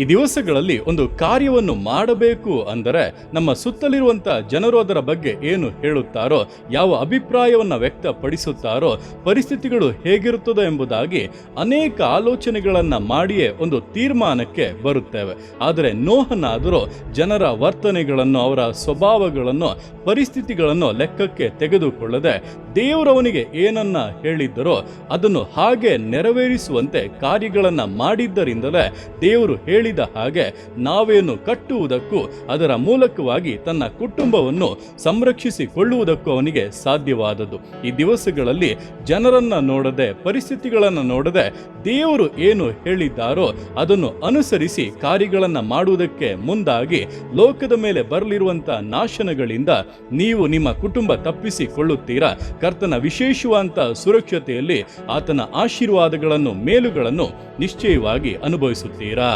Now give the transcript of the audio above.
ಈ ದಿವಸಗಳಲ್ಲಿ ಒಂದು ಕಾರ್ಯವನ್ನು ಮಾಡಬೇಕು ಅಂದರೆ ನಮ್ಮ ಸುತ್ತಲಿರುವಂತ ಜನರು ಅದರ ಬಗ್ಗೆ ಏನು ಹೇಳುತ್ತಾರೋ, ಯಾವ ಅಭಿಪ್ರಾಯವನ್ನು ವ್ಯಕ್ತಪಡಿಸುತ್ತಾರೋ, ಪರಿಸ್ಥಿತಿಗಳು ಹೇಗಿರುತ್ತದೆ ಎಂಬುದಾಗಿ ಅನೇಕ ಆಲೋಚನೆಗಳನ್ನು ಮಾಡಿಯೇ ಒಂದು ತೀರ್ಮಾನಕ್ಕೆ ಬರುತ್ತೇವೆ. ಆದರೆ ನೋಹನಾದರೂ ಜನರ ವರ್ತನೆಗಳನ್ನು, ಅವರ ಸ್ವಭಾವಗಳನ್ನು, ಪರಿಸ್ಥಿತಿಗಳನ್ನು ಲೆಕ್ಕಕ್ಕೆ ತೆಗೆದುಕೊಳ್ಳದೆ ದೇವರವನಿಗೆ ಏನನ್ನ ಹೇಳಿದ್ದರೋ ಅದನ್ನು ಹಾಗೆ ನೆರವೇರಿಸುವಂತೆ ಕಾರ್ಯಗಳನ್ನು ಮಾಡಿದ್ದರಿಂದಲೇ ದೇವರು ಹೇಳಿದ ಹಾಗೆ ನಾವೇನು ಕಟ್ಟುವುದಕ್ಕೂ ಅದರ ಮೂಲಕವಾಗಿ ತನ್ನ ಕುಟುಂಬವನ್ನು ಸಂರಕ್ಷಿಸಿಕೊಳ್ಳುವುದಕ್ಕೂ ಅವನಿಗೆ ಸಾಧ್ಯವಾದದ್ದು. ಈ ದಿವಸಗಳಲ್ಲಿ ಜನರನ್ನ ನೋಡದೆ, ಪರಿಸ್ಥಿತಿಗಳನ್ನು ನೋಡದೆ ದೇವರು ಏನು ಹೇಳಿದ್ದಾರೋ ಅದನ್ನು ಅನುಸರಿಸಿ ಕಾರ್ಯಗಳನ್ನು ಮಾಡುವುದಕ್ಕೆ ಮುಂದಾಗಿ ಲೋಕದ ಮೇಲೆ ಬರಲಿರುವಂಥ ನಾಶನಗಳಿಂದ ನೀವು ನಿಮ್ಮ ಕುಟುಂಬ ತಪ್ಪಿಸಿಕೊಳ್ಳುತ್ತೀರಾ? ಕರ್ತನ ವಿಶೇಷವಾದಂತ ಸುರಕ್ಷತೆಯಲ್ಲಿ ಆತನ ಆಶೀರ್ವಾದಗಳನ್ನು, ಮೇಲುಗಳನ್ನು ನಿಶ್ಚಯವಾಗಿ ಅನುಭವಿಸುತ್ತೀರಾ?